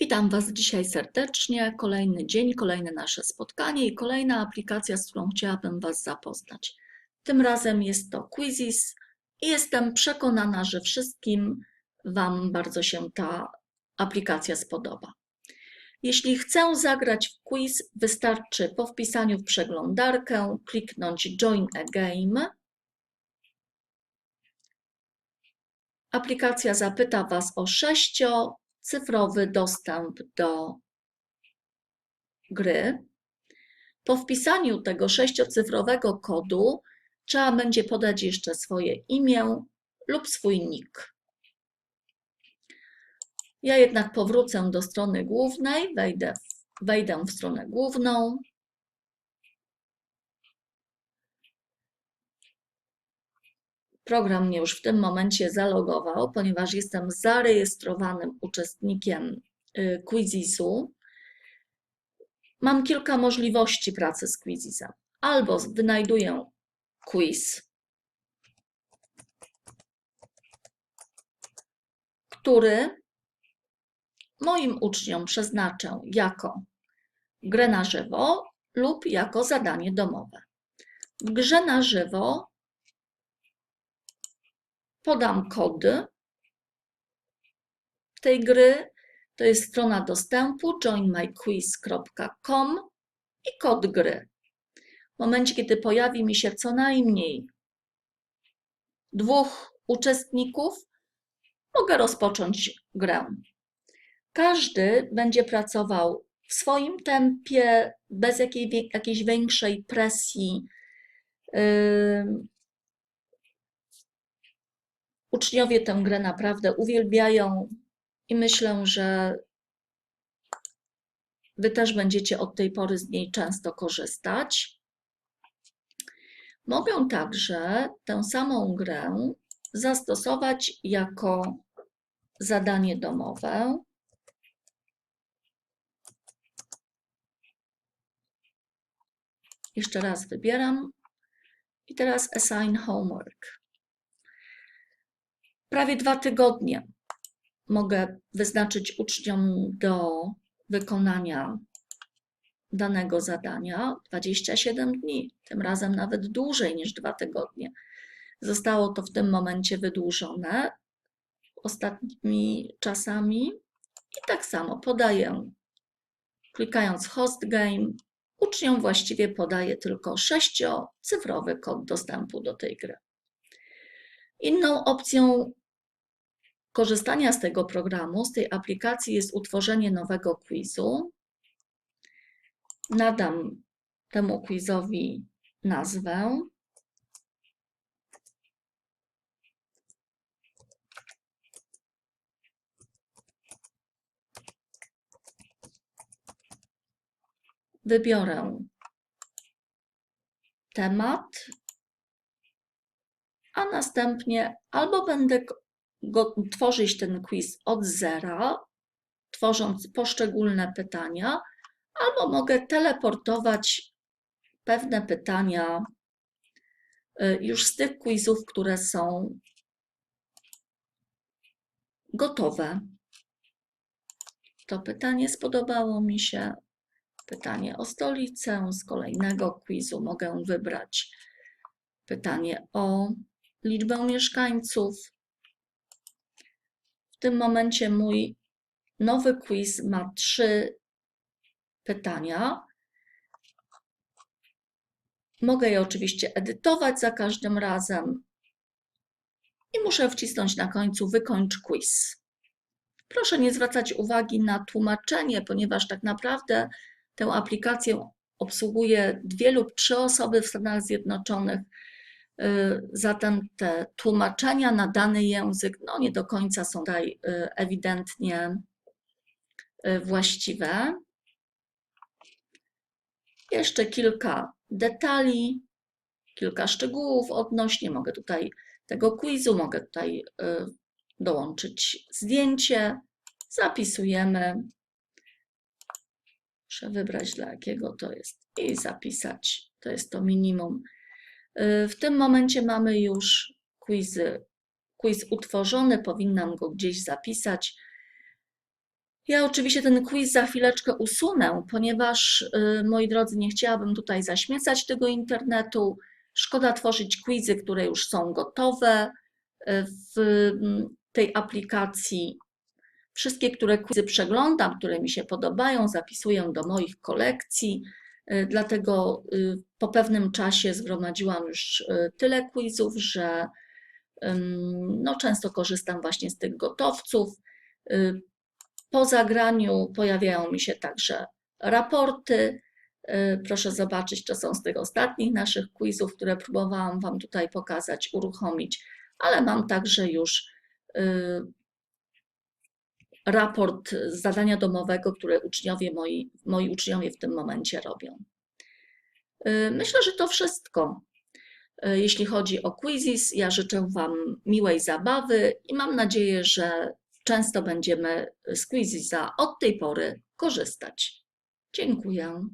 Witam Was dzisiaj serdecznie. Kolejny dzień, kolejne nasze spotkanie i kolejna aplikacja, z którą chciałabym Was zapoznać. Tym razem jest to Quizzes i jestem przekonana, że wszystkim Wam bardzo się ta aplikacja spodoba. Jeśli chcę zagrać w quiz, wystarczy po wpisaniu w przeglądarkę kliknąć Join a Game. Aplikacja zapyta Was o sześcio cyfrowy dostęp do gry. Po wpisaniu tego sześciocyfrowego kodu trzeba będzie podać jeszcze swoje imię lub swój nick. Ja jednak powrócę do strony głównej, wejdę, wejdę w stronę główną. Program mnie już w tym momencie zalogował, ponieważ jestem zarejestrowanym uczestnikiem y, Quizisu. Mam kilka możliwości pracy z Quizisem. Albo wynajduję quiz, który moim uczniom przeznaczę jako grę na żywo lub jako zadanie domowe. W grze na żywo podam kody tej gry. To jest strona dostępu joinmyquiz.com i kod gry. W momencie, kiedy pojawi mi się co najmniej dwóch uczestników, mogę rozpocząć grę. Każdy będzie pracował w swoim tempie, bez jakiej, jakiejś większej presji. Uczniowie tę grę naprawdę uwielbiają i myślę, że Wy też będziecie od tej pory z niej często korzystać. Mogę także tę samą grę zastosować jako zadanie domowe. Jeszcze raz wybieram i teraz assign homework prawie dwa tygodnie mogę wyznaczyć uczniom do wykonania danego zadania 27 dni, tym razem nawet dłużej niż dwa tygodnie. Zostało to w tym momencie wydłużone ostatnimi czasami i tak samo podaję, klikając Host Game, uczniom właściwie podaję tylko sześciocyfrowy kod dostępu do tej gry. Inną opcją korzystania z tego programu, z tej aplikacji jest utworzenie nowego quizu. Nadam temu quizowi nazwę. Wybiorę temat, a następnie albo będę go, tworzyć ten quiz od zera, tworząc poszczególne pytania, albo mogę teleportować pewne pytania y, już z tych quizów, które są gotowe. To pytanie spodobało mi się. Pytanie o stolicę. Z kolejnego quizu mogę wybrać pytanie o liczbę mieszkańców tym momencie mój nowy quiz ma trzy pytania. Mogę je oczywiście edytować za każdym razem i muszę wcisnąć na końcu wykończ quiz. Proszę nie zwracać uwagi na tłumaczenie, ponieważ tak naprawdę tę aplikację obsługuje dwie lub trzy osoby w Stanach Zjednoczonych. Y, zatem te tłumaczenia na dany język no nie do końca są tutaj y, ewidentnie y, właściwe. Jeszcze kilka detali, kilka szczegółów odnośnie, mogę tutaj tego quizu, mogę tutaj dołączyć zdjęcie, zapisujemy. Muszę wybrać dla jakiego to jest i zapisać. To jest to minimum w tym momencie mamy już quizy, quiz utworzony, powinnam go gdzieś zapisać. Ja oczywiście ten quiz za chwileczkę usunę, ponieważ, y, moi drodzy, nie chciałabym tutaj zaśmiecać tego internetu. Szkoda tworzyć quizy, które już są gotowe y, w mm, tej aplikacji. Wszystkie, które quizy przeglądam, które mi się podobają, zapisuję do moich kolekcji. Y, Dlatego y, po pewnym czasie zgromadziłam już y, tyle quizów, że no, często korzystam właśnie z tych gotowców. Y, Po zagraniu pojawiają mi się także raporty. Proszę zobaczyć, to są z tych ostatnich naszych quizów, które próbowałam Wam tutaj pokazać, uruchomić, ale mam także już raport z zadania domowego, które uczniowie moi, moi uczniowie w tym momencie robią. Y, Myślę, że to wszystko. Y, Jeśli chodzi o quizzes, ja życzę Wam miłej zabawy i mam nadzieję, że często będziemy z quizza od tej pory korzystać. Dziękuję.